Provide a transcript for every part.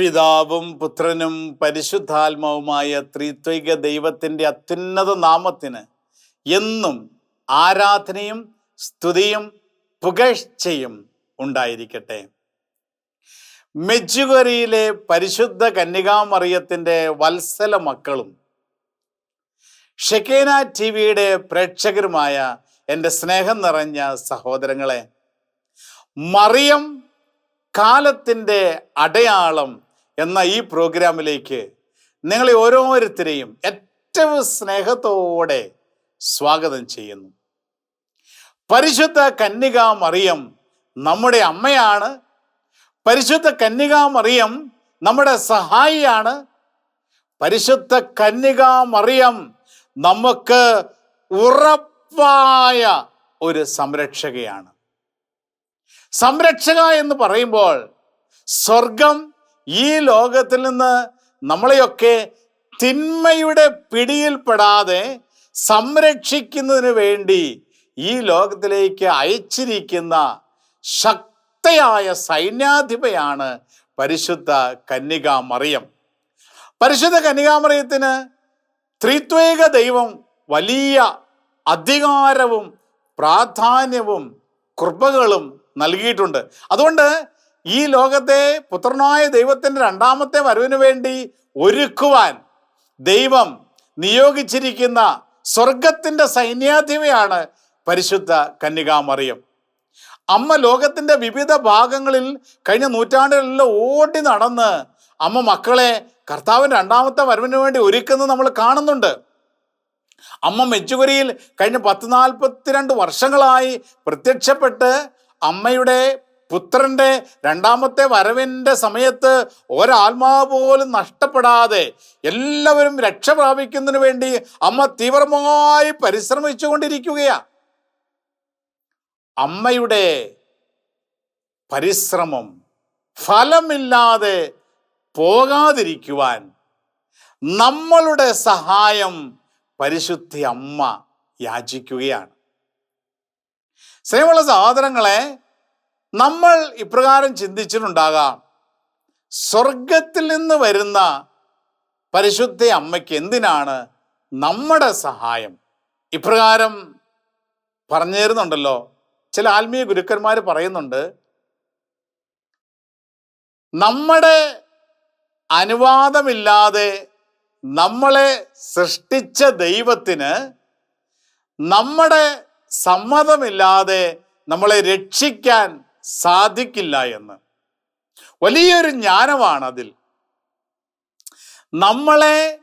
പിതാവും പുത്രനും പരിശുദ്ധാത്മാവുമായ ത്രിത്വിക ദൈവത്തിന്റെ അത്യുന്നത നാമത്തിന് എന്നും ആരാധനയും സ്തുതിയും പുകഴ്ചയും ഉണ്ടായിരിക്കട്ടെ. മെജുഗറിയിലെ പരിശുദ്ധ കന്യകാമറിയത്തിന്റെ വത്സല മക്കളും ഷെക്കേന ടി വിയുടെ പ്രേക്ഷകരുമായ എന്റെ സ്നേഹം നിറഞ്ഞ സഹോദരങ്ങളെ മറിയം കാലത്തിന്റെ അടയാളം എന്ന ഈ പ്രോഗ്രാമിലേക്ക് നിങ്ങളെ ഓരോരുത്തരെയും ഏറ്റവും സ്നേഹത്തോടെ സ്വാഗതം ചെയ്യുന്നു. പരിശുദ്ധ കന്യക മറിയം നമ്മുടെ അമ്മയാണ്. പരിശുദ്ധ കന്യക മറിയം നമ്മുടെ സഹായിയാണ്. പരിശുദ്ധ കന്യക മറിയം നമുക്ക് ഉറപ്പായ ഒരു സംരക്ഷകയാണ്. സംരക്ഷക എന്ന് പറയുമ്പോൾ സ്വർഗം ഈ ലോകത്തിൽ നിന്ന് നമ്മളെയൊക്കെ തിന്മയുടെ പിടിയിൽപ്പെടാതെ സംരക്ഷിക്കുന്നതിന് വേണ്ടി ഈ ലോകത്തിലേക്ക് അയച്ചിരിക്കുന്ന ശക്തയായ സൈന്യാധിപയാണ് പരിശുദ്ധ കന്യകാമറിയം. പരിശുദ്ധ കന്യകാമറിയത്തിന് ത്രിത്വേക ദൈവം വലിയ അധികാരവും പ്രാധാന്യവും കൃപകളും നൽകിയിട്ടുണ്ട്. അതുകൊണ്ട് ഈ ലോകത്തെ പുത്രനായ ദൈവത്തിന്റെ രണ്ടാമത്തെ വരവിന് വേണ്ടി ഒരുക്കുവാൻ ദൈവം നിയോഗിച്ചിരിക്കുന്ന സ്വർഗത്തിന്റെ സൈന്യാധിപയാണ് പരിശുദ്ധ കന്യകാമറിയം. അമ്മ ലോകത്തിന്റെ വിവിധ ഭാഗങ്ങളിൽ കഴിഞ്ഞ നൂറ്റാണ്ടുകളിലെല്ലാം ഓടി നടന്ന് അമ്മ മക്കളെ കർത്താവിന്റെ രണ്ടാമത്തെ വരവിന് വേണ്ടി ഒരുക്കുന്നത് നമ്മൾ കാണുന്നുണ്ട്. അമ്മ മെച്ചുകുരിയിൽ കഴിഞ്ഞ പത്ത് നാൽപ്പത്തിരണ്ട് വർഷങ്ങളായി പ്രത്യക്ഷപ്പെട്ട് അമ്മയുടെ പുത്രന്റെ രണ്ടാമത്തെ വരവിന്റെ സമയത്ത് ഒരാത്മാവ് പോലും നഷ്ടപ്പെടാതെ എല്ലാവരും രക്ഷ പ്രാപിക്കുന്നതിന് വേണ്ടി അമ്മ തീവ്രമായി പരിശ്രമിച്ചു കൊണ്ടിരിക്കുകയാണ് അമ്മയുടെ പരിശ്രമം ഫലമില്ലാതെ പോകാതിരിക്കുവാൻ നമ്മളുടെ സഹായം പരിശുദ്ധി അമ്മ യാചിക്കുകയാണ്. സ്നേഹമുള്ള സഹോദരങ്ങളെ നമ്മൾ ഇപ്രകാരം ചിന്തിച്ചിട്ടുണ്ടാകാം. സ്വർഗത്തിൽ നിന്ന് വരുന്ന പരിശുദ്ധ അമ്മയ്ക്ക് എന്തിനാണ് നമ്മുടെ സഹായം? ഇപ്രകാരം പറഞ്ഞു തരുന്നുണ്ടല്ലോ ചില ആത്മീയ ഗുരുക്കന്മാർ പറയുന്നുണ്ട് നമ്മുടെ അനുവാദമില്ലാതെ നമ്മളെ സൃഷ്ടിച്ച ദൈവത്തിന് നമ്മുടെ സമ്മതമില്ലാതെ നമ്മളെ രക്ഷിക്കാൻ സാധിക്കില്ല എന്ന്. വലിയൊരു ജ്ഞാനമാണ് അതിൽ നമ്മളെ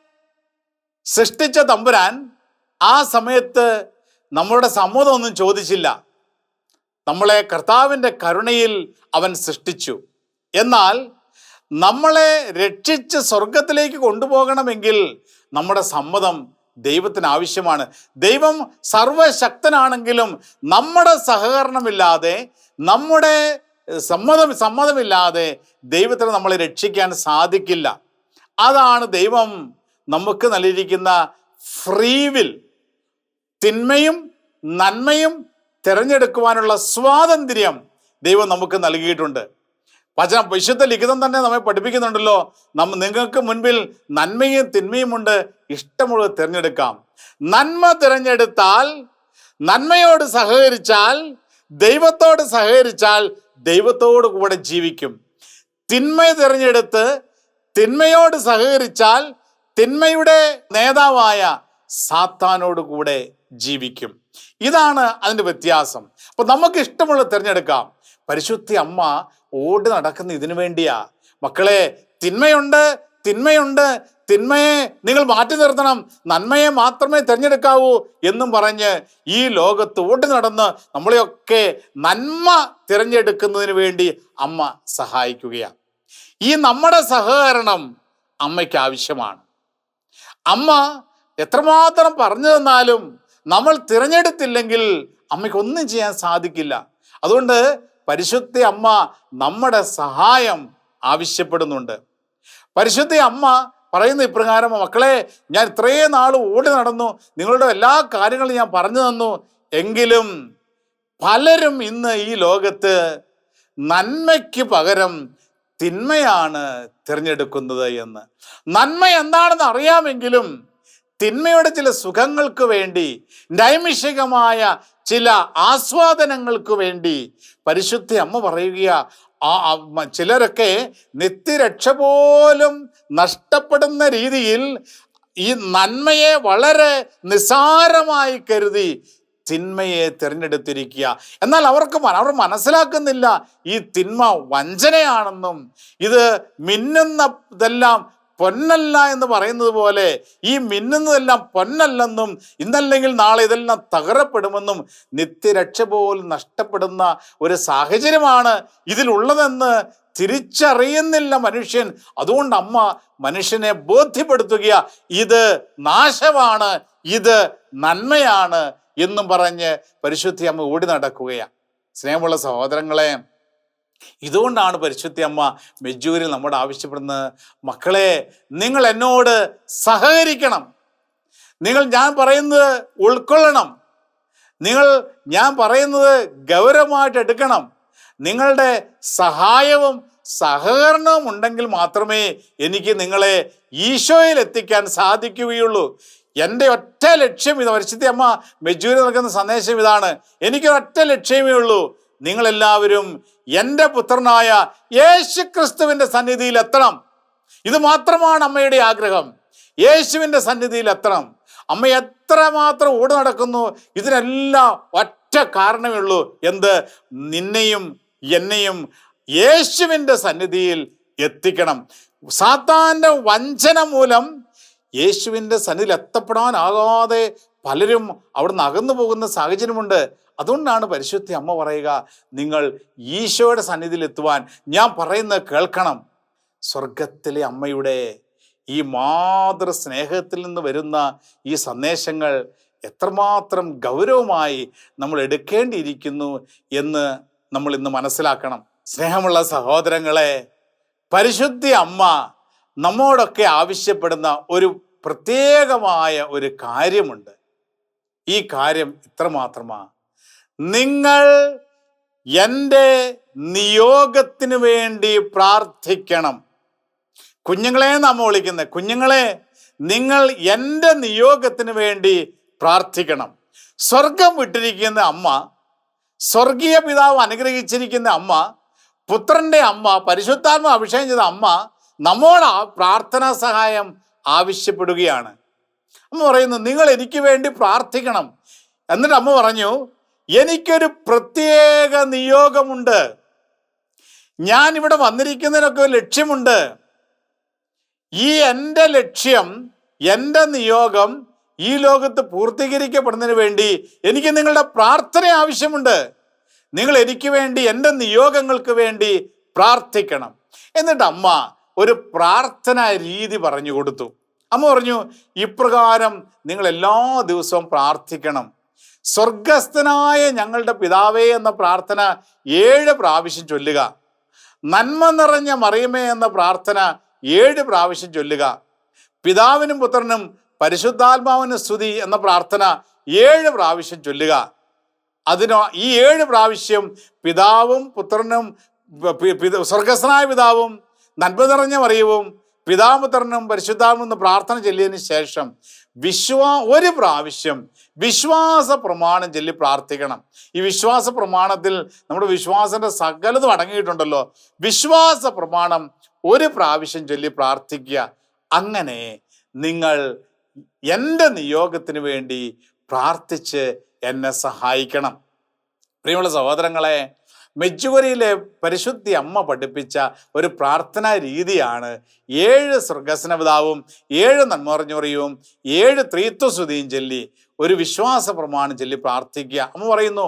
സൃഷ്ടിച്ച തമ്പുരാൻ ആ സമയത്ത് നമ്മളുടെ സമ്മതമൊന്നും ചോദിച്ചില്ല. നമ്മളെ കർത്താവിന്റെ കരുണയിൽ അവൻ സൃഷ്ടിച്ചു. എന്നാൽ നമ്മളെ രക്ഷിച്ച് സ്വർഗത്തിലേക്ക് കൊണ്ടുപോകണമെങ്കിൽ നമ്മുടെ സമ്മതം ദൈവത്തിന് ആവശ്യമാണ്. ദൈവം സർവശക്തനാണെങ്കിലും നമ്മുടെ സഹകരണമില്ലാതെ നമ്മുടെ സമ്മതം സമ്മതമില്ലാതെ ദൈവത്തിന് നമ്മളെ രക്ഷിക്കാൻ സാധിക്കില്ല. അതാണ് ദൈവം നമുക്ക് നൽകിയിരിക്കുന്ന ഫ്രീവിൽ തിന്മയും നന്മയും തിരഞ്ഞെടുക്കുവാനുള്ള സ്വാതന്ത്ര്യം ദൈവം നമുക്ക് നൽകിയിട്ടുണ്ട്. വചന വിശുദ്ധ ലിഖിതം തന്നെ നമ്മെ പഠിപ്പിക്കുന്നുണ്ടല്ലോ. നമ്മ നിങ്ങൾക്ക് മുൻപിൽ നന്മയും തിന്മയും ഉണ്ട്. ഇഷ്ടമുള്ളത് തിരഞ്ഞെടുക്കാം. നന്മ തിരഞ്ഞെടുത്താൽ നന്മയോട് സഹകരിച്ചാൽ ദൈവത്തോട് സഹകരിച്ചാൽ ദൈവത്തോട് കൂടെ ജീവിക്കും. തിന്മയെ തിരഞ്ഞെടുത്ത് തിന്മയോട് സഹകരിച്ചാൽ തിന്മയുടെ നേതാവായ സാത്താനോട് കൂടെ ജീവിക്കും. ഇതാണ് അതിന്റെ വ്യത്യാസം. അപ്പൊ നമുക്ക് ഇഷ്ടമുള്ള തിരഞ്ഞെടുക്കാം. പരിശുദ്ധി അമ്മ ഓടി നടക്കുന്ന ഇതിനു വേണ്ടിയാ. മക്കളെ തിന്മയുണ്ട് തിന്മയുണ്ട്. തിന്മയെ നിങ്ങൾ മാറ്റി നിർത്തണം. നന്മയെ മാത്രമേ തിരഞ്ഞെടുക്കാവൂ എന്നും പറഞ്ഞ് ഈ ലോകത്ത് ഓടി നടന്ന് നമ്മളെയൊക്കെ നന്മ തിരഞ്ഞെടുക്കുന്നതിന് വേണ്ടി അമ്മ സഹായിക്കുകയാണ്. ഈ നമ്മുടെ സഹകരണം അമ്മയ്ക്ക് ആവശ്യമാണ്. അമ്മ എത്രമാത്രം പറഞ്ഞു തന്നാലും നമ്മൾ തിരഞ്ഞെടുത്തില്ലെങ്കിൽ അമ്മയ്ക്ക് ഒന്നും ചെയ്യാൻ സാധിക്കില്ല. അതുകൊണ്ട് പരിശുദ്ധ അമ്മ നമ്മുടെ സഹായം ആവശ്യപ്പെടുന്നുണ്ട്. പരിശുദ്ധ അമ്മ പറയുന്ന ഇപ്രകാരം മക്കളെ ഞാൻ ഇത്രയും നാൾ ഓടി നടന്നു. നിങ്ങളുടെ എല്ലാ കാര്യങ്ങളും ഞാൻ പറഞ്ഞു തന്നു. എങ്കിലും പലരും ഇന്ന് ഈ ലോകത്ത് നന്മയ്ക്ക് പകരം തിന്മയാണ് തിരഞ്ഞെടുക്കുന്നത് എന്ന്. നന്മ എന്താണെന്ന് അറിയാമെങ്കിലും തിന്മയുടെ ചില സുഖങ്ങൾക്ക് വേണ്ടി നൈമിഷികമായ ചില ആസ്വാദനങ്ങൾക്ക് വേണ്ടി പരിശുദ്ധ അമ്മ പറയുക ആ ചിലരൊക്കെ നിത്യരക്ഷ പോലും നഷ്ടപ്പെടുന്ന രീതിയിൽ ഈ നന്മയെ വളരെ നിസാരമായി കരുതി തിന്മയെ തിരഞ്ഞെടുത്തിരിക്കുക. എന്നാൽ അവർക്ക് അവർ മനസ്സിലാക്കുന്നില്ല ഈ തിന്മ വഞ്ചനയാണെന്നും ഇത് മിന്നുന്ന ഇതെല്ലാം പൊന്നല്ല എന്ന് പറയുന്നത് പോലെ ഈ മിന്നുന്നതെല്ലാം പൊന്നല്ലെന്നും ഇന്നല്ലെങ്കിൽ നാളെ ഇതെല്ലാം തകരപ്പെടുമെന്നും നിത്യരക്ഷ പോലും നഷ്ടപ്പെടുന്ന ഒരു സാഹചര്യമാണ് ഇതിലുള്ളതെന്ന് തിരിച്ചറിയുന്നില്ല മനുഷ്യൻ. അതുകൊണ്ട് അമ്മ മനുഷ്യനെ ബോധ്യപ്പെടുത്തുക ഇത് നാശമാണ് ഇത് നന്മയാണ് എന്നും പറഞ്ഞ് പരിശുദ്ധി അമ്മ ഓടി നടക്കുകയാണ്. സ്നേഹമുള്ള സഹോദരങ്ങളെ ഇതുകൊണ്ടാണ് പരിശുദ്ധി അമ്മ മെജൂരിൽ നമ്മോട് ആവശ്യപ്പെടുന്നത്. മക്കളെ നിങ്ങൾ എന്നോട് സഹകരിക്കണം. നിങ്ങൾ ഞാൻ പറയുന്നത് ഉൾക്കൊള്ളണം. നിങ്ങൾ ഞാൻ പറയുന്നത് ഗൗരവമായിട്ട് എടുക്കണം. നിങ്ങളുടെ സഹായവും സഹകരണവും ഉണ്ടെങ്കിൽ മാത്രമേ എനിക്ക് നിങ്ങളെ ഈശോയിൽ എത്തിക്കാൻ സാധിക്കുകയുള്ളൂ. എന്റെ ഒറ്റ ലക്ഷ്യം ഇത് പരിശുദ്ധി അമ്മ മെജൂരി നൽകുന്ന സന്ദേശം ഇതാണ്. എനിക്കൊരൊറ്റ ലക്ഷ്യമേ ഉള്ളൂ. നിങ്ങളെല്ലാവരും എന്റെ പുത്രനായ യേശു ക്രിസ്തുവിന്റെ സന്നിധിയിൽ എത്തണം ഇത് മാത്രമാണ് അമ്മയുടെ ആഗ്രഹം. യേശുവിന്റെ സന്നിധിയിൽ എത്തണം അമ്മ എത്രമാത്രം ഓടി നടക്കുന്നു ഇതിനെല്ലാം ഒറ്റ കാരണമേ ഉള്ളൂ എന്ത്? നിന്നെയും എന്നെയും യേശുവിന്റെ സന്നിധിയിൽ എത്തിക്കണം. സാത്താന്റെ വഞ്ചന മൂലം യേശുവിന്റെ സന്നിധിയിൽ എത്തപ്പെടാനാകാതെ പലരും അവിടുന്ന് അകന്നു പോകുന്ന സാഹചര്യമുണ്ട്. അതുകൊണ്ടാണ് പരിശുദ്ധി അമ്മ പറയുക നിങ്ങൾ ഈശോയുടെ സന്നിധിയിൽ എത്തുവാൻ ഞാൻ പറയുന്നത് കേൾക്കണം. സ്വർഗത്തിലെ അമ്മയുടെ ഈ മാതൃ സ്നേഹത്തിൽ നിന്ന് വരുന്ന ഈ സന്ദേശങ്ങൾ എത്രമാത്രം ഗൗരവമായി നമ്മൾ എടുക്കേണ്ടിയിരിക്കുന്നു എന്ന് നമ്മൾ ഇന്ന് മനസ്സിലാക്കണം. സ്നേഹമുള്ള സഹോദരങ്ങളെ പരിശുദ്ധി അമ്മ നമ്മോടൊക്കെ ആവശ്യപ്പെടുന്ന ഒരു പ്രത്യേകമായ ഒരു കാര്യമുണ്ട്. ഈ കാര്യം ഇത്രമാത്രമാ. നിങ്ങൾ എന്റെ നിയോഗത്തിന് വേണ്ടി പ്രാർത്ഥിക്കണം. കുഞ്ഞുങ്ങളെ നാം വിളിക്കുന്നത് കുഞ്ഞുങ്ങളെ നിങ്ങൾ എന്റെ നിയോഗത്തിന് വേണ്ടി പ്രാർത്ഥിക്കണം. സ്വർഗം വിട്ടിരിക്കുന്ന അമ്മ സ്വർഗീയ പിതാവ് അനുഗ്രഹിച്ചിരിക്കുന്ന അമ്മ പുത്രന്റെ അമ്മ പരിശുദ്ധാത്മ അഭിഷേകം ചെയ്ത അമ്മ നമ്മോട് പ്രാർത്ഥനാ സഹായം ആവശ്യപ്പെടുകയാണ്. അമ്മ പറയുന്നു നിങ്ങൾ എനിക്ക് വേണ്ടി പ്രാർത്ഥിക്കണം. എന്നിട്ട് അമ്മ പറഞ്ഞു എനിക്കൊരു പ്രത്യേക നിയോഗമുണ്ട്. ഞാൻ ഇവിടെ വന്നിരിക്കുന്നതിനൊക്കെ ഒരു ലക്ഷ്യമുണ്ട്. ഈ എന്റെ ലക്ഷ്യം എന്റെ നിയോഗം ഈ ലോകത്ത് പൂർത്തീകരിക്കപ്പെടുന്നതിന് വേണ്ടി എനിക്ക് നിങ്ങളുടെ പ്രാർത്ഥന ആവശ്യമുണ്ട്. നിങ്ങൾ എനിക്ക് വേണ്ടി എന്റെ നിയോഗങ്ങൾക്ക് വേണ്ടി പ്രാർത്ഥിക്കണം. എന്നിട്ട് അമ്മ ഒരു പ്രാർത്ഥന രീതി പറഞ്ഞു കൊടുത്തു. അമ്മ പറഞ്ഞു ഇപ്രകാരം നിങ്ങൾ എല്ലാ ദിവസവും പ്രാർത്ഥിക്കണം. സ്വർഗസ്ഥനായ ഞങ്ങളുടെ പിതാവേ എന്ന പ്രാർത്ഥന ഏഴ് പ്രാവശ്യം ചൊല്ലുക. നന്മ നിറഞ്ഞ മറിയമേ എന്ന പ്രാർത്ഥന ഏഴ് പ്രാവശ്യം ചൊല്ലുക. പിതാവിനും പുത്രനും പരിശുദ്ധാത്മാവിന് സ്തുതി എന്ന പ്രാർത്ഥന ഏഴ് പ്രാവശ്യം ചൊല്ലുക. അതിനോ ഈ ഏഴ് പ്രാവശ്യം പിതാവും പുത്രനും പി- പിതാവും നന്മ നിറഞ്ഞ മറിയവും പിതാപുത്രനും പരിശുദ്ധാമെന്ന് പ്രാർത്ഥന ചൊല്ലിയതിന് ശേഷം വിശ്വാ ഒരു പ്രാവശ്യം വിശ്വാസ പ്രമാണം ചൊല്ലി പ്രാർത്ഥിക്കണം. ഈ വിശ്വാസ പ്രമാണത്തിൽ നമ്മുടെ വിശ്വാസന്റെ സകലതും അടങ്ങിയിട്ടുണ്ടല്ലോ. വിശ്വാസ പ്രമാണം ഒരു പ്രാവശ്യം ചൊല്ലി പ്രാർത്ഥിക്കുക. അങ്ങനെ നിങ്ങൾ എന്റെ നിയോഗത്തിന് വേണ്ടി പ്രാർത്ഥിച്ച് എന്നെ സഹായിക്കണം. പ്രിയമുള്ള സഹോദരങ്ങളെ മെച്ചുവരിയിലെ പരിശുദ്ധി അമ്മ പഠിപ്പിച്ച ഒരു പ്രാർത്ഥനാ രീതിയാണ് ഏഴ് സ്വർഗസ്നപിതാവും ഏഴ് നന്മറിഞ്ഞുറിയും ഏഴ് ത്രീത്വസ്തുതിയും ചൊല്ലി ഒരു വിശ്വാസ പ്രമാണം ചൊല്ലി പ്രാർത്ഥിക്കുക. അമ്മ പറയുന്നു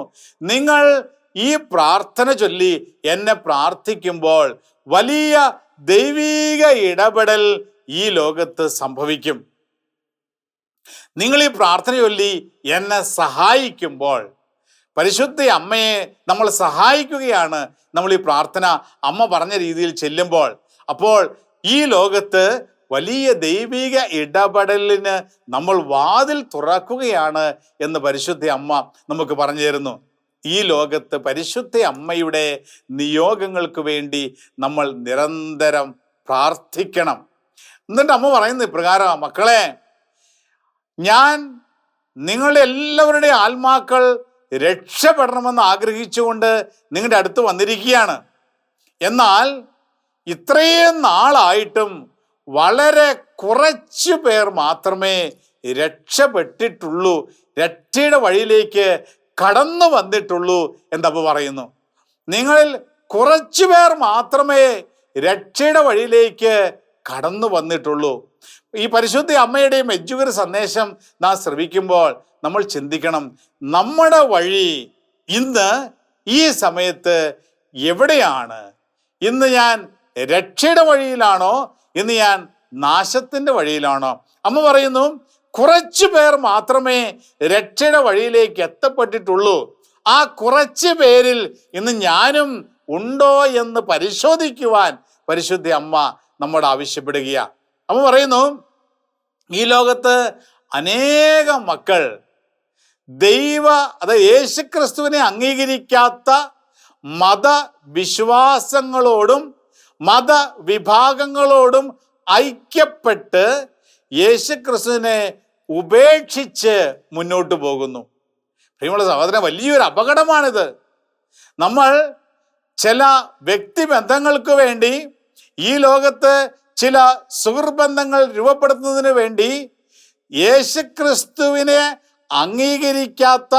നിങ്ങൾ ഈ പ്രാർത്ഥന ചൊല്ലി എന്നെ പ്രാർത്ഥിക്കുമ്പോൾ വലിയ ദൈവീക ഇടപെടൽ ഈ ലോകത്ത് സംഭവിക്കും. നിങ്ങൾ ഈ പ്രാർത്ഥന ചൊല്ലി എന്നെ സഹായിക്കുമ്പോൾ പരിശുദ്ധ അമ്മയെ നമ്മൾ സഹായിക്കുകയാണ്. നമ്മൾ ഈ പ്രാർത്ഥന അമ്മ പറഞ്ഞ രീതിയിൽ ചെല്ലുമ്പോൾ. അപ്പോൾ ഈ ലോകത്ത് വലിയ ദൈവിക ഇടപെടലിന് നമ്മൾ വാതിൽ തുറക്കുകയാണ് എന്ന് പരിശുദ്ധ അമ്മ നമുക്ക് പറഞ്ഞു തരുന്നു. ഈ ലോകത്ത് പരിശുദ്ധ അമ്മയുടെ നിയോഗങ്ങൾക്ക് വേണ്ടി നമ്മൾ നിരന്തരം പ്രാർത്ഥിക്കണം. എന്നിട്ട് അമ്മ പറയുന്നത് ഇപ്രകാരം മക്കളെ ഞാൻ നിങ്ങളുടെ എല്ലാവരുടെയും ആത്മാക്കൾ രക്ഷപ്പെടണമെന്ന് ആഗ്രഹിച്ചുകൊണ്ട് നിങ്ങളുടെ അടുത്ത് വന്നിരിക്കുകയാണ്. എന്നാൽ ഇത്രയും നാളായിട്ടും വളരെ കുറച്ച് പേർ മാത്രമേ രക്ഷപ്പെട്ടിട്ടുള്ളൂ രക്ഷയുടെ വഴിയിലേക്ക് കടന്നു വന്നിട്ടുള്ളൂ എന്നപ്പ പറയുന്നു. നിങ്ങളിൽ കുറച്ച് പേർ മാത്രമേ രക്ഷയുടെ വഴിയിലേക്ക് കടന്നു വന്നിട്ടുള്ളൂ. ഈ പരിശുദ്ധ അമ്മയുടെയും എജ്ജുകർ സന്ദേശം നാം ശ്രവിക്കുമ്പോൾ നമ്മൾ ചിന്തിക്കണം നമ്മുടെ വഴി ഇന്ന് ഈ സമയത്ത് എവിടെയാണ്? ഇന്ന് ഞാൻ രക്ഷയുടെ വഴിയിലാണോ? ഇന്ന് ഞാൻ നാശത്തിന്റെ വഴിയിലാണോ? അമ്മ പറയുന്നു കുറച്ച് പേർ മാത്രമേ രക്ഷയുടെ വഴിയിലേക്ക് എത്തപ്പെട്ടിട്ടുള്ളൂ. ആ കുറച്ച് പേരിൽ ഇന്ന് ഞാനും ഉണ്ടോ എന്ന് പരിശോധിക്കുവാൻ പരിശുദ്ധി അമ്മ നമ്മോട് ആവശ്യപ്പെടുകയാണ് അമ്മ പറയുന്നു ഈ ലോകത്ത് അനേകം മക്കൾ ദൈവ അതായത് യേശുക്രിസ്തുവിനെ അംഗീകരിക്കാത്ത മതവിശ്വാസങ്ങളോടും മതവിഭാഗങ്ങളോടും ഐക്യപ്പെട്ട് യേശുക്രിസ്തുവിനെ ഉപേക്ഷിച്ച് മുന്നോട്ട് പോകുന്നു. പ്രിയമുള്ള സഹോദരൻ വലിയൊരു അപകടമാണിത്. നമ്മൾ ചില വ്യക്തിബന്ധങ്ങൾക്ക് വേണ്ടി ഈ ലോകത്ത് ചില സുഹൃബന്ധങ്ങൾ രൂപപ്പെടുത്തുന്നതിന് വേണ്ടി യേശുക്രിസ്തുവിനെ അംഗീകരിക്കാത്ത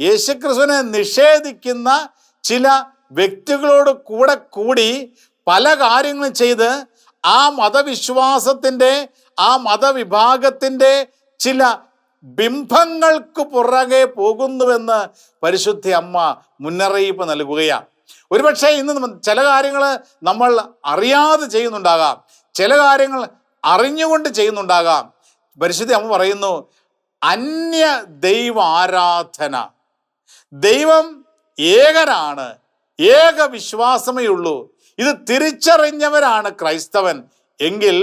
യേശുക്രിസ്തുവിനെ നിഷേധിക്കുന്ന ചില വ്യക്തികളോട് കൂടെ കൂടി പല കാര്യങ്ങളും ചെയ്ത് ആ മതവിശ്വാസത്തിന്റെ ആ മതവിഭാഗത്തിന്റെ ചില ബിംബങ്ങൾക്ക് പുറകെ പോകുന്നുവെന്ന് പരിശുദ്ധി അമ്മ മുന്നറിയിപ്പ് നൽകുകയാണ്. ഒരുപക്ഷെ ഇന്ന് ചില കാര്യങ്ങൾ നമ്മൾ അറിയാതെ ചെയ്യുന്നുണ്ടാകാം. ചില കാര്യങ്ങൾ അറിഞ്ഞുകൊണ്ട് ചെയ്യുന്നുണ്ടാകാം. പരിശുദ്ധി അമ്മ പറയുന്നു അന്യ ദൈവ ആരാധന ദൈവം ഏകനാണ് ഏക വിശ്വാസമേ ഉള്ളൂ. ഇത് തിരിച്ചറിഞ്ഞവരാണ് ക്രൈസ്തവൻ. എങ്കിൽ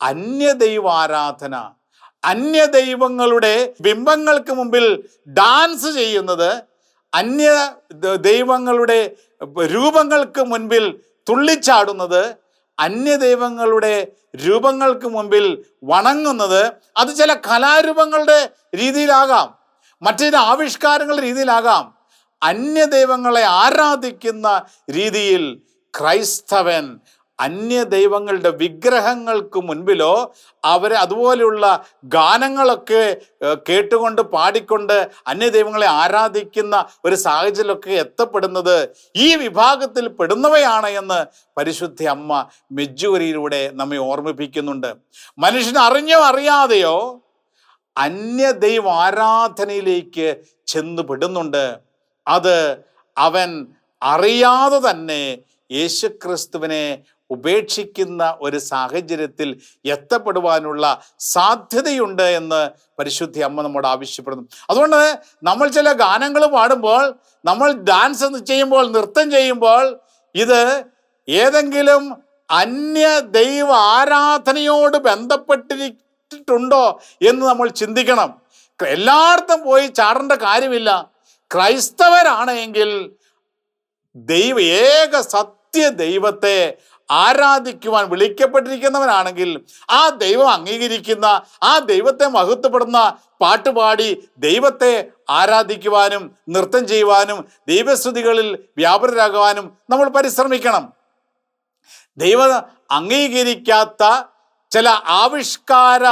അന്യ ദൈവ ആരാധന അന്യദൈവങ്ങളുടെ ബിംബങ്ങൾക്ക് മുമ്പിൽ ഡാൻസ് ചെയ്യുന്നത് അന്യ ദൈവങ്ങളുടെ രൂപങ്ങൾക്ക് മുൻപിൽ തുള്ളിച്ചാടുന്നത് അന്യദൈവങ്ങളുടെ രൂപങ്ങൾക്ക് മുമ്പിൽ വണങ്ങുന്നത് അത് ചില കലാരൂപങ്ങളുടെ രീതിയിലാകാം മറ്റു ചില ആവിഷ്കാരങ്ങളുടെ രീതിയിലാകാം. അന്യദൈവങ്ങളെ ആരാധിക്കുന്ന രീതിയിൽ ക്രൈസ്തവൻ അന്യദൈവങ്ങളുടെ വിഗ്രഹങ്ങൾക്ക് മുൻപിലോ അവരെ അതുപോലെയുള്ള ഗാനങ്ങളൊക്കെ കേട്ടുകൊണ്ട് പാടിക്കൊണ്ട് അന്യ ദൈവങ്ങളെ ആരാധിക്കുന്ന ഒരു സാഹചര്യമൊക്കെ എത്തപ്പെടുന്നത് ഈ വിഭാഗത്തിൽ പെടുന്നവയാണ് എന്ന് പരിശുദ്ധ അമ്മ മെജ്ജൂരിയിലൂടെ നമ്മെ ഓർമ്മിപ്പിക്കുന്നുണ്ട്. മനുഷ്യൻ അറിഞ്ഞോ അറിയാതെയോ അന്യ ദൈവ ആരാധനയിലേക്ക് ചെന്നുപെടുന്നുണ്ട്. അത് അവൻ അറിയാതെ തന്നെ യേശുക്രിസ്തുവിനെ ഉപേക്ഷിക്കുന്ന ഒരു സാഹചര്യത്തിൽ എത്തപ്പെടുവാനുള്ള സാധ്യതയുണ്ട് എന്ന് പരിശുദ്ധി അമ്മ നമ്മോട് ആവശ്യപ്പെടുന്നു. അതുകൊണ്ട് നമ്മൾ ചില ഗാനങ്ങൾ പാടുമ്പോൾ നമ്മൾ ഡാൻസ് ചെയ്യുമ്പോൾ നൃത്തം ചെയ്യുമ്പോൾ ഇത് ഏതെങ്കിലും അന്യ ദൈവ ആരാധനയോട് ബന്ധപ്പെട്ടിട്ടുണ്ടോ എന്ന് നമ്മൾ ചിന്തിക്കണം. എല്ലായിടത്തും പോയി ചാടേണ്ട കാര്യമില്ല. ക്രൈസ്തവരാണെങ്കിൽ ദൈവ ഏക സത്യ ദൈവത്തെ ആരാധിക്കുവാൻ വിളിക്കപ്പെട്ടിരിക്കുന്നവനാണെങ്കിൽ ആ ദൈവം അംഗീകരിക്കുന്ന ആ ദൈവത്തെ മഹത്വപ്പെടുന്ന പാട്ടുപാടി ദൈവത്തെ ആരാധിക്കുവാനും നൃത്തം ചെയ്യുവാനും ദൈവസ്തുതികളിൽ വ്യാപൃതരാകുവാനും നമ്മൾ പരിശ്രമിക്കണം. ദൈവം അംഗീകരിക്കാത്ത ചില ആവിഷ്കാര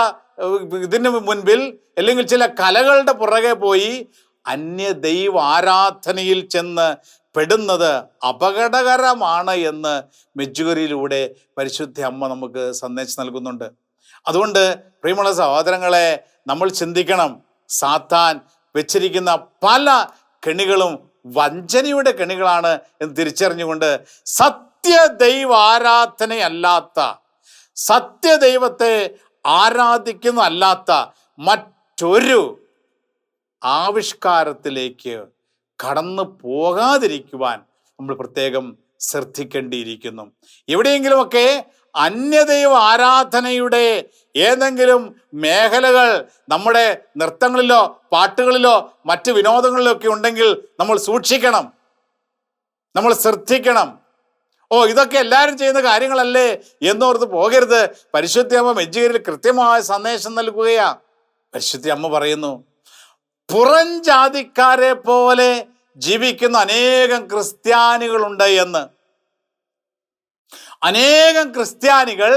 ഇതിന് മുൻപിൽ അല്ലെങ്കിൽ ചില കലകളുടെ പുറകെ പോയി അന്യ ദൈവ ആരാധനയിൽ ചെന്ന് പെടുന്നത് അപകടകരമാണ് എന്ന് മെജുഗറിയിലൂടെ പരിശുദ്ധ അമ്മ നമുക്ക് സന്ദേശം നൽകുന്നുണ്ട്. അതുകൊണ്ട് പ്രിയമുള്ള സഹോദരങ്ങളെ നമ്മൾ ചിന്തിക്കണം. സാത്താൻ വെച്ചിരിക്കുന്ന പല കെണികളും വഞ്ചനയുടെ കെണികളാണ് എന്ന് തിരിച്ചറിഞ്ഞുകൊണ്ട് സത്യ ദൈവ ആരാധനയല്ലാത്ത സത്യദൈവത്തെ ആരാധിക്കുന്നതല്ലാത്ത മറ്റൊരു ആവിഷ്കാരത്തിലേക്ക് കടന്നു പോകാതിരിക്കുവാൻ നമ്മൾ പ്രത്യേകം ശ്രദ്ധിക്കേണ്ടിയിരിക്കുന്നു. എവിടെയെങ്കിലുമൊക്കെ അന്യദൈവ ആരാധനയുടെ ഏതെങ്കിലും മേഖലകൾ നമ്മുടെ നൃത്തങ്ങളിലോ പാട്ടുകളിലോ മറ്റ് വിനോദങ്ങളിലോ ഒക്കെ ഉണ്ടെങ്കിൽ നമ്മൾ സൂക്ഷിക്കണം. നമ്മൾ ശ്രദ്ധിക്കണം. ഓ ഇതൊക്കെ എല്ലാവരും ചെയ്യുന്ന കാര്യങ്ങളല്ലേ? എന്നോർത്ത് പോകരുത്. പരിശുദ്ധി അമ്മ മെജ്ജുകരിൽ കൃത്യമായ സന്ദേശം നൽകുകയാ. പരിശുദ്ധി അമ്മ പറയുന്നു പുറം ജാതിക്കാരെ പോലെ ജീവിക്കുന്ന അനേകം ക്രിസ്ത്യാനികളുണ്ട് എന്ന്. അനേകം ക്രിസ്ത്യാനികൾ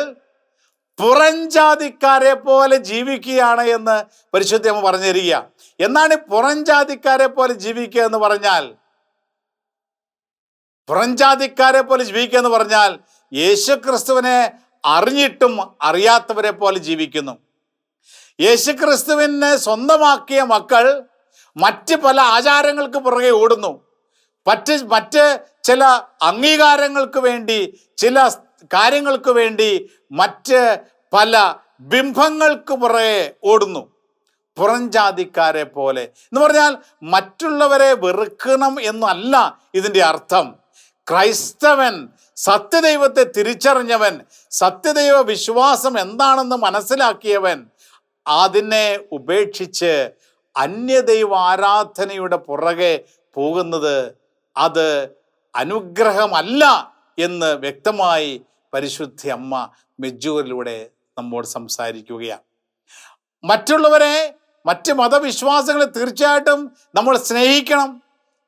പുറം ജാതിക്കാരെ പോലെ ജീവിക്കുകയാണ് എന്ന് പരിശുദ്ധി അമ്മ പറഞ്ഞു തരിക എന്നാണ് പുറം ജാതിക്കാരെ പോലെ ജീവിക്കുക എന്ന് പറഞ്ഞാൽ? പുറം ജാതിക്കാരെ പോലെ ജീവിക്കുക എന്ന് പറഞ്ഞാൽ യേശുക്രിസ്തുവിനെ അറിഞ്ഞിട്ടും അറിയാത്തവരെ പോലെ ജീവിക്കുന്നു. യേശുക്രിസ്തുവിനെ സ്വന്തമാക്കിയ മക്കൾ മറ്റ് പല ആചാരങ്ങൾക്ക് പുറകെ ഓടുന്നു. മറ്റ് മറ്റ് ചില അംഗീകാരങ്ങൾക്ക് വേണ്ടി ചില കാര്യങ്ങൾക്ക് വേണ്ടി മറ്റ് പല ബിംബങ്ങൾക്ക് പുറകെ ഓടുന്നു. പുറംജാതിക്കാരെ പോലെ. എന്ന് പറഞ്ഞാൽ മറ്റുള്ളവരെ വെറുക്കണം എന്നല്ല ഇതിന്റെ അർത്ഥം. ക്രൈസ്തവൻ സത്യദൈവത്തെ തിരിച്ചറിഞ്ഞവൻ സത്യദൈവ വിശ്വാസം എന്താണെന്ന് മനസ്സിലാക്കിയവൻ അതിനെ ഉപേക്ഷിച്ച് അന്യദൈവ ആരാധനയുടെ പുറകെ പോകുന്നത് അത് അനുഗ്രഹമല്ല എന്ന് വ്യക്തമായി പരിശുദ്ധി അമ്മ മെജ്ജൂരിലൂടെ നമ്മോട് സംസാരിക്കുകയാണ്. മറ്റുള്ളവരെ മറ്റ് മതവിശ്വാസങ്ങളെ തീർച്ചയായിട്ടും നമ്മൾ സ്നേഹിക്കണം.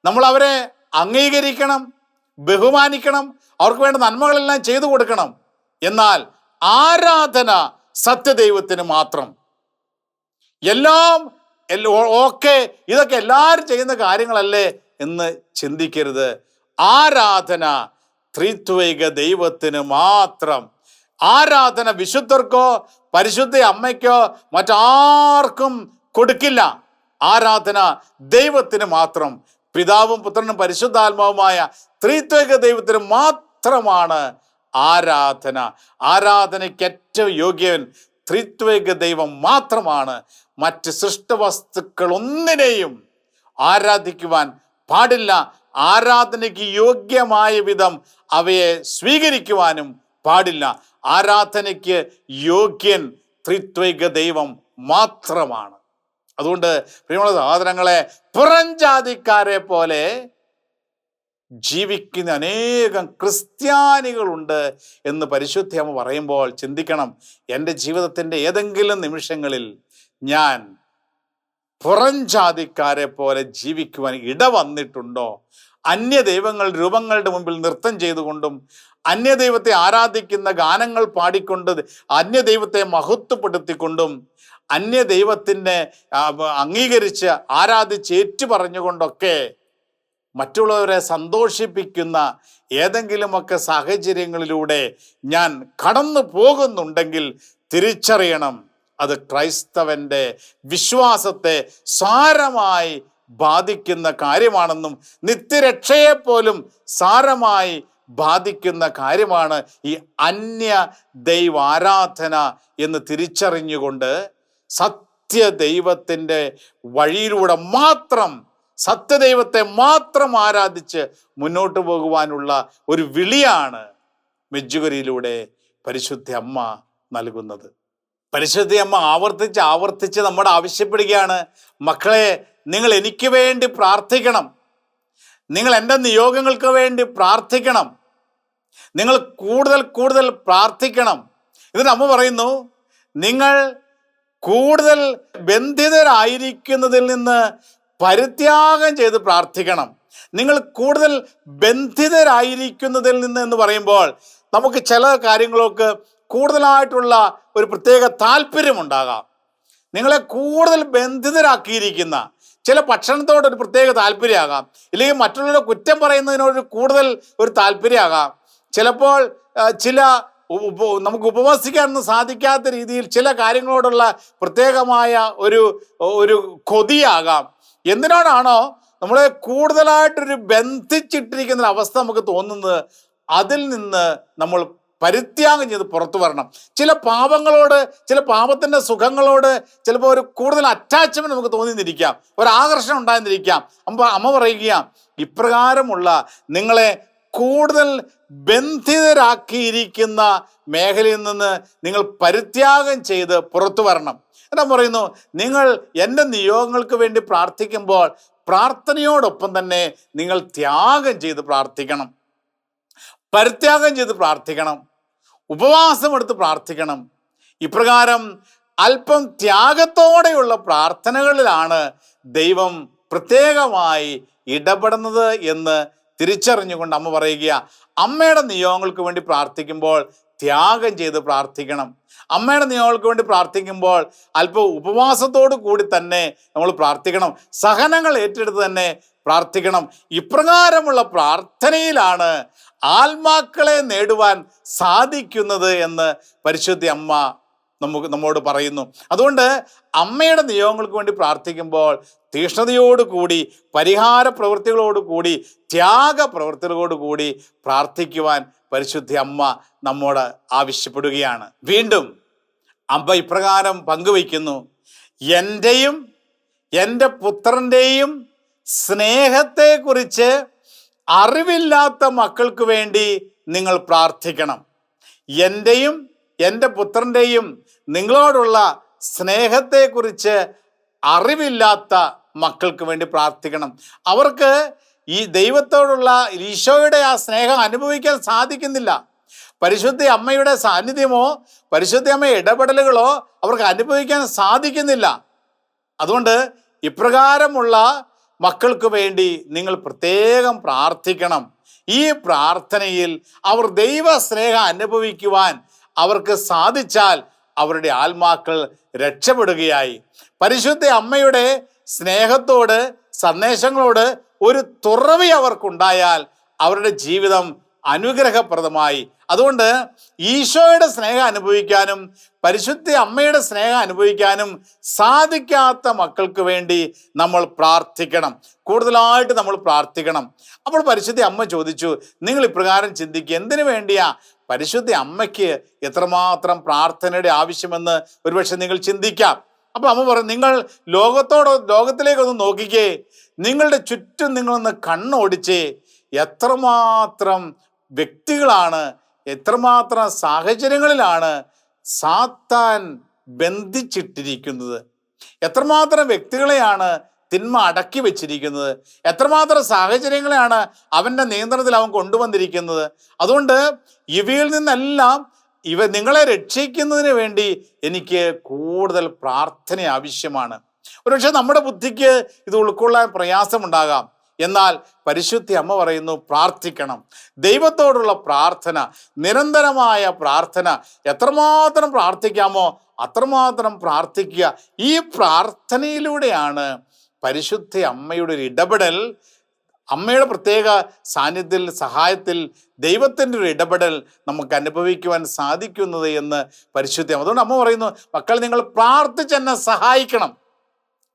നമ്മൾ അവരെ അംഗീകരിക്കണം ബഹുമാനിക്കണം അവർക്ക് വേണ്ട നന്മകളെല്ലാം ചെയ്തു കൊടുക്കണം. എന്നാൽ ആരാധന സത്യദൈവത്തിന് മാത്രം. എല്ലാം ഓക്കെ. ഇതൊക്കെ എല്ലാവരും ചെയ്യുന്ന കാര്യങ്ങളല്ലേ എന്ന് ചിന്തിക്കരുത്. ആരാധന ത്രിത്വൈക ദൈവത്തിന് മാത്രം. ആരാധന വിശുദ്ധർക്കോ പരിശുദ്ധ അമ്മയ്ക്കോ മറ്റാർക്കും കൊടുക്കില്ല. ആരാധന ദൈവത്തിന് മാത്രം. പിതാവും പുത്രനും പരിശുദ്ധാത്മാവുമായ ത്രിത്വൈക ദൈവത്തിന് മാത്രമാണ് ആരാധന. ആരാധനയ്ക്ക് ഏറ്റവും യോഗ്യൻ ത്രിത്വൈക ദൈവം മാത്രമാണ്. മറ്റ് സൃഷ്ടവസ്തുക്കൾ ഒന്നിനെയും ആരാധിക്കുവാൻ പാടില്ല. ആരാധനയ്ക്ക് യോഗ്യമായ വിധം അവയെ സ്വീകരിക്കുവാനും പാടില്ല. ആരാധനയ്ക്ക് യോഗ്യൻ ത്രിത്വൈക ദൈവം മാത്രമാണ്. അതുകൊണ്ട് പ്രിയമുള്ള സഹോദരങ്ങളെ പുറംജാതിക്കാരെ പോലെ ജീവിക്കുന്ന അനേകം ക്രിസ്ത്യാനികളുണ്ട് എന്ന് പരിശുദ്ധ അമ്മ പറയുമ്പോൾ ചിന്തിക്കണം. എന്റെ ജീവിതത്തിന്റെ ഏതെങ്കിലും നിമിഷങ്ങളിൽ ഞാൻ പുറം ജാതിക്കാരെ പോലെ ജീവിക്കുവാൻ ഇട വന്നിട്ടുണ്ടോ? അന്യ ദൈവങ്ങൾ രൂപങ്ങളുടെ മുമ്പിൽ നൃത്തം ചെയ്തുകൊണ്ടും അന്യ ദൈവത്തെ ആരാധിക്കുന്ന ഗാനങ്ങൾ പാടിക്കൊണ്ട് അന്യ ദൈവത്തെ മഹത്വപ്പെടുത്തിക്കൊണ്ടും അന്യ ദൈവത്തിന്റെ അംഗീകരിച്ച് ആരാധിച്ച് ഏറ്റുപറഞ്ഞുകൊണ്ടൊക്കെ മറ്റുള്ളവരെ സന്തോഷിപ്പിക്കുന്ന ഏതെങ്കിലുമൊക്കെ സാഹചര്യങ്ങളിലൂടെ ഞാൻ കടന്നു പോകുന്നുണ്ടെങ്കിൽ തിരിച്ചറിയണം. അത് ക്രൈസ്തവന്റെ വിശ്വാസത്തെ സാരമായി ബാധിക്കുന്ന കാര്യമാണെന്നും നിത്യരക്ഷയെപ്പോലും സാരമായി ബാധിക്കുന്ന കാര്യമാണ് ഈ അന്യ ദൈവാരാധന എന്ന് തിരിച്ചറിഞ്ഞുകൊണ്ട് സത്യ ദൈവത്തിന്റെ വഴിയിലൂടെ മാത്രം സത്യദൈവത്തെ മാത്രം ആരാധിച്ച് മുന്നോട്ട് പോകുവാനുള്ള ഒരു വിളിയാണ് മെജ്ജുകരിയിലൂടെ പരിശുദ്ധ അമ്മ നൽകുന്നത്. പരിശുദ്ധ അമ്മ ആവർത്തിച്ച് ആവർത്തിച്ച് നമ്മോട് ആവശ്യപ്പെടുകയാണ്. മക്കളെ നിങ്ങൾ എനിക്ക് വേണ്ടി പ്രാർത്ഥിക്കണം. നിങ്ങൾ എന്റെ നിയോഗങ്ങൾക്ക് വേണ്ടി പ്രാർത്ഥിക്കണം. നിങ്ങൾ കൂടുതൽ കൂടുതൽ പ്രാർത്ഥിക്കണം. ഇതിന് അമ്മ പറയുന്നു നിങ്ങൾ കൂടുതൽ ബന്ധിതരായിരിക്കുന്നതിൽ നിന്ന് പരിത്യാഗം ചെയ്ത് പ്രാർത്ഥിക്കണം. നിങ്ങൾ കൂടുതൽ ബന്ധിതരായിരിക്കുന്നതിൽ നിന്ന് എന്ന് പറയുമ്പോൾ നമുക്ക് ചില കാര്യങ്ങളൊക്കെ കൂടുതലായിട്ടുള്ള ഒരു പ്രത്യേക താല്പര്യമുണ്ടാകാം. നിങ്ങളെ കൂടുതൽ ബന്ധിതരാക്കിയിരിക്കുന്ന ചില ഭക്ഷണത്തോട് ഒരു പ്രത്യേക താല്പര്യമാകാം. ഇല്ലെങ്കിൽ മറ്റുള്ളവരുടെ കുറ്റം പറയുന്നതിനോട് കൂടുതൽ ഒരു താല്പര്യമാകാം. ചിലപ്പോൾ ചില നമുക്ക് ഉപവസിക്കാനൊന്നും സാധിക്കാത്ത രീതിയിൽ ചില കാര്യങ്ങളോടുള്ള പ്രത്യേകമായ ഒരു ഒരു കൊതിയാകാം. എന്തിനോടാണോ നമ്മളെ കൂടുതലായിട്ടൊരു ബന്ധിച്ചിട്ടിരിക്കുന്ന അവസ്ഥ നമുക്ക് തോന്നുന്നത്? അതിൽ നിന്ന് നമ്മൾ പരിത്യാഗം ചെയ്ത് പുറത്തു വരണം. ചില പാപങ്ങളോട് ചില പാപത്തിന്റെ സുഖങ്ങളോട് ചിലപ്പോൾ ഒരു കൂടുതൽ അറ്റാച്ച്മെന്റ് നമുക്ക് തോന്നിന്നിരിക്കാം. ഒരു ആകർഷണം ഉണ്ടായിരുന്നിരിക്കാം അമ്മ അമ്മ പറയുക ഇപ്രകാരമുള്ള നിങ്ങളെ കൂടുതൽ ബന്ധിതരാക്കിയിരിക്കുന്ന മേഖലയിൽ നിന്ന് നിങ്ങൾ പരിത്യാഗം ചെയ്ത് പുറത്തു വരണം. എന്നാ പറയുന്നു നിങ്ങൾ എന്റെ നിയോഗങ്ങൾക്ക് വേണ്ടി പ്രാർത്ഥിക്കുമ്പോൾ പ്രാർത്ഥനയോടൊപ്പം തന്നെ നിങ്ങൾ ത്യാഗം ചെയ്ത് പ്രാർത്ഥിക്കണം. പരിത്യാഗം ചെയ്ത് പ്രാർത്ഥിക്കണം. ഉപവാസം എടുത്ത് പ്രാർത്ഥിക്കണം. ഇപ്രകാരം അല്പം ത്യാഗത്തോടെയുള്ള പ്രാർത്ഥനകളിലാണ് ദൈവം പ്രത്യേകമായി ഇടപെടുന്നത് എന്ന് തിരിച്ചറിഞ്ഞുകൊണ്ട് അമ്മ പറയുക അമ്മയുടെ നിയോഗങ്ങൾക്ക് വേണ്ടി പ്രാർത്ഥിക്കുമ്പോൾ ത്യാഗം ചെയ്ത് പ്രാർത്ഥിക്കണം. അമ്മയുടെ നിയോഗങ്ങൾക്ക് വേണ്ടി പ്രാർത്ഥിക്കുമ്പോൾ അല്പം ഉപവാസത്തോടു കൂടി തന്നെ നമ്മൾ പ്രാർത്ഥിക്കണം. സഹനങ്ങൾ ഏറ്റെടുത്ത് തന്നെ പ്രാർത്ഥിക്കണം. ഇപ്രകാരമുള്ള പ്രാർത്ഥനയിലാണ് ആത്മാക്കളെ നേടുവാൻ സാധിക്കുന്നത് എന്ന് പരിശുദ്ധി അമ്മ നമുക്ക് നമ്മോട് പറയുന്നു. അതുകൊണ്ട് അമ്മയുടെ നിയോഗങ്ങൾക്ക് വേണ്ടി പ്രാർത്ഥിക്കുമ്പോൾ തീഷ്ണതയോടുകൂടി പരിഹാര പ്രവൃത്തികളോടുകൂടി ത്യാഗ പ്രവൃത്തികളോടുകൂടി പ്രാർത്ഥിക്കുവാൻ പരിശുദ്ധി അമ്മ നമ്മോട് ആവശ്യപ്പെടുകയാണ്. വീണ്ടും അമ്മ ഇപ്രകാരം പങ്കുവയ്ക്കുന്നു. എന്റെയും എന്റെ പുത്രന്റെയും സ്നേഹത്തെക്കുറിച്ച് അറിവില്ലാത്ത മക്കൾക്ക് വേണ്ടി നിങ്ങൾ പ്രാർത്ഥിക്കണം. എന്റെയും എന്റെ പുത്രന്റെയും നിങ്ങളോടുള്ള സ്നേഹത്തെക്കുറിച്ച് അറിവില്ലാത്ത മക്കൾക്ക് വേണ്ടി പ്രാർത്ഥിക്കണം. അവർക്ക് ഈ ദൈവത്തോടുള്ള ഈശോയുടെ ആ സ്നേഹം അനുഭവിക്കാൻ സാധിക്കുന്നില്ല. പരിശുദ്ധി അമ്മയുടെ സാന്നിധ്യമോ പരിശുദ്ധി അമ്മ ഇടപെടലുകളോ അവർക്ക് അനുഭവിക്കാൻ സാധിക്കുന്നില്ല. അതുകൊണ്ട് ഇപ്രകാരമുള്ള മക്കൾക്ക് വേണ്ടി നിങ്ങൾ പ്രത്യേകം പ്രാർത്ഥിക്കണം. ഈ പ്രാർത്ഥനയിൽ അവർ ദൈവ സ്നേഹം അനുഭവിക്കുവാൻ അവർക്ക് സാധിച്ചാൽ അവരുടെ ആത്മാക്കൾ രക്ഷപ്പെടുകയായി. പരിശുദ്ധ അമ്മയുടെ സ്നേഹത്തോട് സന്ദേശങ്ങളോട് ഒരു തുറവി അവർക്കുണ്ടായാൽ അവരുടെ ജീവിതം അനുഗ്രഹപ്രദമായി. അതുകൊണ്ട് ഈശോയുടെ സ്നേഹം അനുഭവിക്കാനും പരിശുദ്ധ അമ്മയുടെ സ്നേഹം അനുഭവിക്കാനും സാധിക്കാത്ത മക്കൾക്ക് വേണ്ടി നമ്മൾ പ്രാർത്ഥിക്കണം. കൂടുതലായിട്ട് നമ്മൾ പ്രാർത്ഥിക്കണം. അപ്പോൾ പരിശുദ്ധ അമ്മ ചോദിച്ചു നിങ്ങൾ ഇപ്രകാരം ചിന്തിക്കുക എന്തിനു വേണ്ടിയാ പരിശുദ്ധ അമ്മയ്ക്ക് എത്രമാത്രം പ്രാർത്ഥനയുടെ ആവശ്യമെന്ന് ഒരുപക്ഷെ നിങ്ങൾ ചിന്തിക്കാം? അപ്പൊ അമ്മ പറഞ്ഞു നിങ്ങൾ ലോകത്തോട് ലോകത്തിലേക്കൊന്ന് നോക്കിക്കേ. നിങ്ങളുടെ ചുറ്റും നിങ്ങളൊന്ന് കണ്ണോടിച്ചേ. എത്രമാത്രം വ്യക്തികളാണ്. എത്രമാത്രം സാഹചര്യങ്ങളിലാണ് സാത്താൻ ബന്ധിച്ചിട്ടിരിക്കുന്നത്. എത്രമാത്രം വ്യക്തികളെയാണ് തിന്മ അടക്കി വെച്ചിരിക്കുന്നത്. എത്രമാത്രം സാഹചര്യങ്ങളെയാണ് അവന്റെ നിയന്ത്രണത്തിൽ അവൻ കൊണ്ടുവന്നിരിക്കുന്നത്. അതുകൊണ്ട് ഇവയിൽ നിന്നെല്ലാം ഇവ നിങ്ങളെ രക്ഷിക്കുന്നതിന് വേണ്ടി എനിക്ക് കൂടുതൽ പ്രാർത്ഥന ആവശ്യമാണ്. ഒരുപക്ഷെ നമ്മുടെ ബുദ്ധിക്ക് ഇത് ഉൾക്കൊള്ളാൻ പ്രയാസമുണ്ടാകാം. എന്നാൽ പരിശുദ്ധി അമ്മ പറയുന്നു പ്രാർത്ഥിക്കണം. ദൈവത്തോടുള്ള പ്രാർത്ഥന നിരന്തരമായ പ്രാർത്ഥന എത്രമാത്രം പ്രാർത്ഥിക്കാമോ അത്രമാത്രം പ്രാർത്ഥിക്കുക. ഈ പ്രാർത്ഥനയിലൂടെയാണ് പരിശുദ്ധ അമ്മയുടെ ഒരു ഇടപെടൽ അമ്മയുടെ പ്രത്യേക സാന്നിധ്യത്തിൽ സഹായത്തിൽ ദൈവത്തിന്റെ ഒരു ഇടപെടൽ നമുക്ക് അനുഭവിക്കുവാൻ സാധിക്കുന്നത് എന്ന് പരിശുദ്ധി അതുകൊണ്ട് അമ്മ പറയുന്നു മക്കൾ നിങ്ങൾ പ്രാർത്ഥിച്ച് എന്നെ സഹായിക്കണം.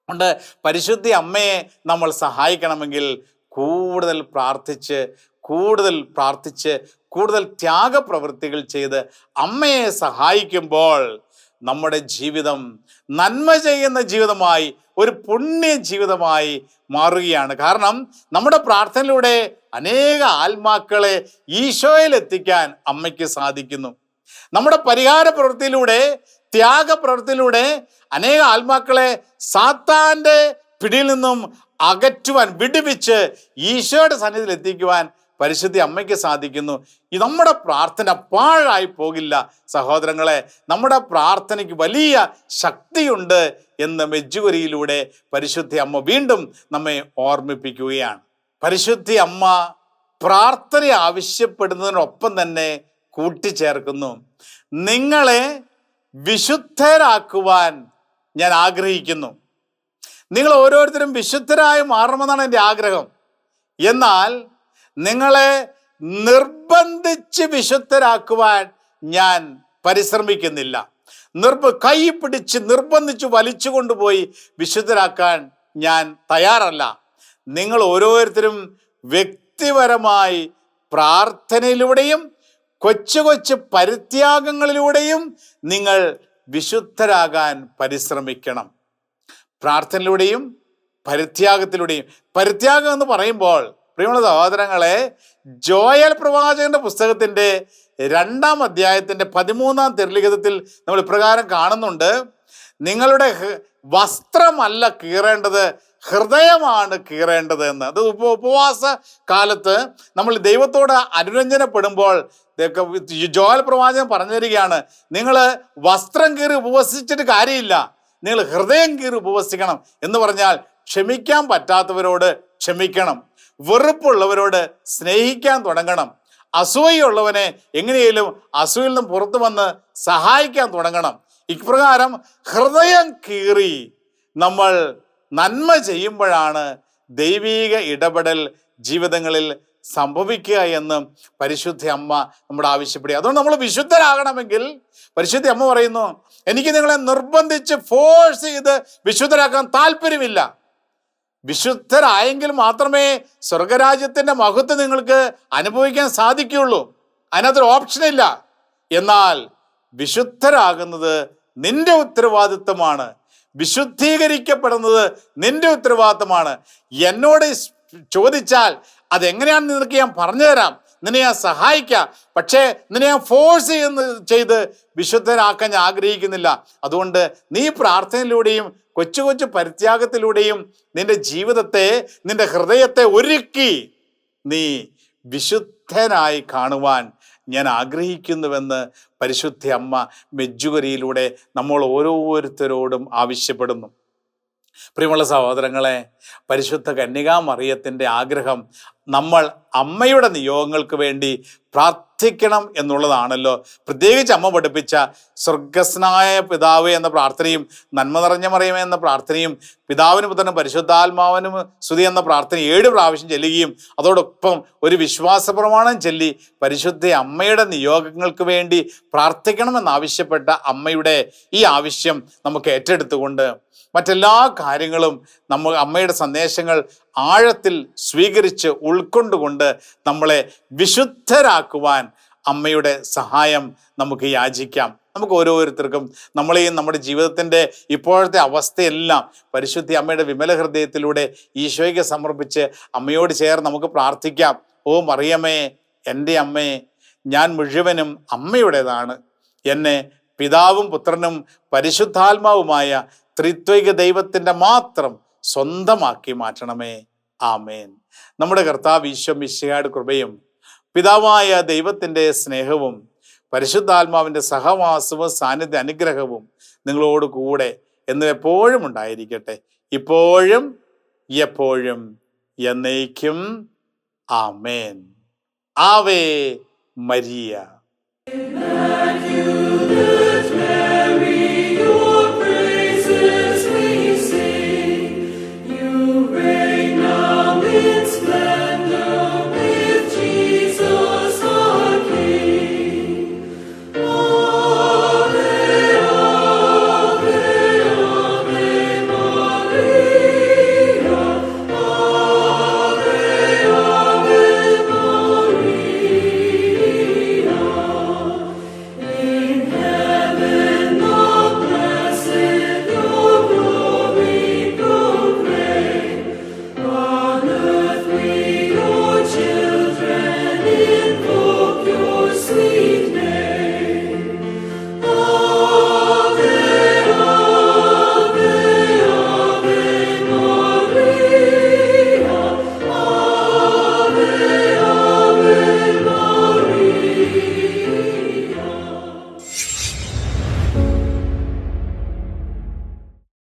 അതുകൊണ്ട് പരിശുദ്ധി അമ്മയെ നമ്മൾ സഹായിക്കണമെങ്കിൽ കൂടുതൽ പ്രാർത്ഥിച്ച് കൂടുതൽ പ്രാർത്ഥിച്ച് കൂടുതൽ ത്യാഗപ്രവൃത്തികൾ ചെയ്ത് അമ്മയെ സഹായിക്കുമ്പോൾ നമ്മുടെ ജീവിതം നന്മ ചെയ്യുന്ന ജീവിതമായി ഒരു പുണ്യ ജീവിതമായി മാറുകയാണ്. കാരണം നമ്മുടെ പ്രാർത്ഥനയിലൂടെ അനേക ആത്മാക്കളെ ഈശോയിൽ എത്തിക്കാൻ അമ്മയ്ക്ക് സാധിക്കുന്നു. നമ്മുടെ പരിഹാര പ്രവൃത്തിയിലൂടെ ത്യാഗപ്രവൃത്തിയിലൂടെ അനേക ആത്മാക്കളെ സാത്താന്റെ പിടിയിൽ നിന്നും അകറ്റുവാൻ വിടുവിച്ച് ഈശോയുടെ സന്നിധിയിൽ എത്തിക്കുവാൻ പരിശുദ്ധി അമ്മയ്ക്ക് സാധിക്കുന്നു. ഈ നമ്മുടെ പ്രാർത്ഥന പാഴായി പോകില്ല സഹോദരങ്ങളെ. നമ്മുടെ പ്രാർത്ഥനയ്ക്ക് വലിയ ശക്തിയുണ്ട് എന്ന മെജ്ജുവരിയിലൂടെ പരിശുദ്ധി അമ്മ വീണ്ടും നമ്മെ ഓർമ്മിപ്പിക്കുകയാണ്. പരിശുദ്ധി അമ്മ പ്രാർത്ഥന ആവശ്യപ്പെടുന്നതിനൊപ്പം തന്നെ കൂട്ടിച്ചേർക്കുന്നു. നിങ്ങളെ വിശുദ്ധരാക്കുവാൻ ഞാൻ ആഗ്രഹിക്കുന്നു. നിങ്ങൾ ഓരോരുത്തരും വിശുദ്ധരായി മാറണമെന്നാണ് എന്റെ ആഗ്രഹം. എന്നാൽ നിങ്ങളെ നിർബന്ധിച്ച് വിശുദ്ധരാക്കുവാൻ ഞാൻ പരിശ്രമിക്കുന്നില്ല. നിർബ കൈ പിടിച്ച് നിർബന്ധിച്ച് വലിച്ചു കൊണ്ടുപോയി വിശുദ്ധരാക്കാൻ ഞാൻ തയ്യാറല്ല. നിങ്ങൾ ഓരോരുത്തരും വ്യക്തിപരമായി പ്രാർത്ഥനയിലൂടെയും കൊച്ചു കൊച്ചു പരിത്യാഗങ്ങളിലൂടെയും നിങ്ങൾ വിശുദ്ധരാകാൻ പരിശ്രമിക്കണം. പ്രാർത്ഥനയിലൂടെയും പരിത്യാഗത്തിലൂടെയും. പരിത്യാഗം എന്ന് പറയുമ്പോൾ പ്രിയമുള്ള സഹോദരങ്ങളെ ജോയൽ പ്രവാചകന്റെ പുസ്തകത്തിന്റെ രണ്ടാം അധ്യായത്തിന്റെ പതിമൂന്നാം തിരലിഖിതത്തിൽ നമ്മൾ ഇപ്രകാരം കാണുന്നുണ്ട്. നിങ്ങളുടെ വസ്ത്രമല്ല കീറേണ്ടത് ഹൃദയമാണ് കീറേണ്ടത് എന്ന്. അത് ഉപ ഉപവാസ കാലത്ത് നമ്മൾ ദൈവത്തോട് അനുരഞ്ജനപ്പെടുമ്പോൾ ജോയൽ പ്രവാചകൻ പറഞ്ഞു തരികയാണ്. നിങ്ങൾ വസ്ത്രം കീറി ഉപവസിച്ചിട്ട് കാര്യമില്ല. നിങ്ങൾ ഹൃദയം കീറി ഉപവസിക്കണം എന്ന് പറഞ്ഞാൽ ക്ഷമിക്കാൻ പറ്റാത്തവരോട് ക്ഷമിക്കണം. വെറുപ്പുള്ളവരോട് സ്നേഹിക്കാൻ തുടങ്ങണം. അസൂയുള്ളവനെ എങ്ങനെയും അസൂയിൽ നിന്നും പുറത്തു വന്ന് സഹായിക്കാൻ തുടങ്ങണം. ഇപ്രകാരം ഹൃദയം കീറി നമ്മൾ നന്മ ചെയ്യുമ്പോഴാണ് ദൈവീക ഇടപെടൽ ജീവിതങ്ങളിൽ സംഭവിക്കുക എന്ന് പരിശുദ്ധ അമ്മ നമ്മുടെ ആവശ്യപ്പെടുക. അതുകൊണ്ട് നമ്മൾ വിശുദ്ധരാകണമെങ്കിൽ പരിശുദ്ധ അമ്മ പറയുന്നു എനിക്ക് നിങ്ങളെ നിർബന്ധിച്ച് ഫോഴ്സ് ചെയ്ത് വിശുദ്ധരാക്കാൻ താല്പര്യമില്ല. വിശുദ്ധരായെങ്കിൽ മാത്രമേ സ്വർഗരാജ്യത്തിന്റെ മഹത്വം നിങ്ങൾക്ക് അനുഭവിക്കാൻ സാധിക്കുകയുള്ളൂ. അതിനകത്തൊരു ഓപ്ഷനില്ല എന്നാൽ വിശുദ്ധരാകുന്നത് നിന്റെ ഉത്തരവാദിത്വമാണ്. വിശുദ്ധീകരിക്കപ്പെടുന്നത് നിന്റെ ഉത്തരവാദിത്തമാണ് എന്നോട് ചോദിച്ചാൽ അതെങ്ങനെയാണെന്ന് നിനക്ക് ഞാൻ പറഞ്ഞുതരാം നിന്നെ ഞാൻ സഹായിക്കാം. പക്ഷേ നിന്നെ ഞാൻ ഫോഴ്സ് ചെയ്യുന്ന ചെയ്ത് വിശുദ്ധരാക്കാൻ ഞാൻ ആഗ്രഹിക്കുന്നില്ല. അതുകൊണ്ട് നീ പ്രാർത്ഥനയിലൂടെയും കൊച്ചു കൊച്ചു പരിത്യാഗത്തിലൂടെയും നിന്റെ ജീവിതത്തെ നിന്റെ ഹൃദയത്തെ ഒരുക്കി നീ വിശുദ്ധനായി കാണുവാൻ ഞാൻ ആഗ്രഹിക്കുന്നുവെന്ന് പരിശുദ്ധ അമ്മ മെജ്ജുകരിയിലൂടെ നമ്മൾ ഓരോരുത്തരോടും ആവശ്യപ്പെടുന്നു. പ്രിയമുള്ള സഹോദരങ്ങളെ പരിശുദ്ധ കന്യകാ മറിയത്തിന്റെ ആഗ്രഹം നമ്മൾ അമ്മയുടെ നിയോഗങ്ങൾക്ക് വേണ്ടി പ്രാർത്ഥിക്കണം എന്നുള്ളതാണല്ലോ. പ്രത്യേകിച്ച് അമ്മ പഠിപ്പിച്ച സ്വർഗസ്നായ പിതാവ് എന്ന പ്രാർത്ഥനയും നന്മ നിറഞ്ഞ മറിയമേ എന്ന പ്രാർത്ഥനയും പിതാവിന് പുത്രനും പരിശുദ്ധാത്മാവനും സ്തുതി എന്ന പ്രാർത്ഥന ഏഴ് പ്രാവശ്യം ചെല്ലുകയും അതോടൊപ്പം ഒരു വിശ്വാസ പ്രമാണം ചൊല്ലി പരിശുദ്ധ അമ്മയുടെ നിയോഗങ്ങൾക്ക് വേണ്ടി പ്രാർത്ഥിക്കണമെന്നാവശ്യപ്പെട്ട അമ്മയുടെ ഈ ആവശ്യം നമുക്ക് ഏറ്റെടുത്തുകൊണ്ട് മറ്റെല്ലാ കാര്യങ്ങളും നമ്മൾ അമ്മയുടെ സന്ദേശങ്ങൾ ആഴത്തിൽ സ്വീകരിച്ച് ഉൾക്കൊണ്ടുകൊണ്ട് നമ്മളെ വിശുദ്ധരാക്കുവാൻ അമ്മയുടെ സഹായം നമുക്ക് യാചിക്കാം. നമുക്ക് ഓരോരുത്തർക്കും നമ്മളെയും നമ്മുടെ ജീവിതത്തിന്റെ ഇപ്പോഴത്തെ അവസ്ഥയെല്ലാം പരിശുദ്ധി അമ്മയുടെ വിമല ഹൃദയത്തിലൂടെ ഈശോയ്ക്ക് സമർപ്പിച്ച് അമ്മയോട് ചേർന്ന് നമുക്ക് പ്രാർത്ഥിക്കാം. ഓ മറിയമ്മേ എന്റെ അമ്മേ ഞാൻ മുഴുവനും അമ്മയുടേതാണ്. എന്നെ പിതാവും പുത്രനും പരിശുദ്ധാത്മാവുമായ ത്രിത്വിക ദൈവത്തിന്റെ മാത്രം സ്വന്തമാക്കി മാറ്റണമേ. ആമേൻ. നമ്മുടെ കർത്താവ് ഈശോ മിശിഹായുടെ കൃപയും പിതാവായ ദൈവത്തിന്റെ സ്നേഹവും പരിശുദ്ധാത്മാവിന്റെ സഹവാസവും സാന്നിധ്യ അനുഗ്രഹവും നിങ്ങളോട് കൂടെ എന്ന് എപ്പോഴും ഉണ്ടായിരിക്കട്ടെ. ഇപ്പോഴും എപ്പോഴും എന്നേക്കും. ആമേൻ. ആവേ മരിയ.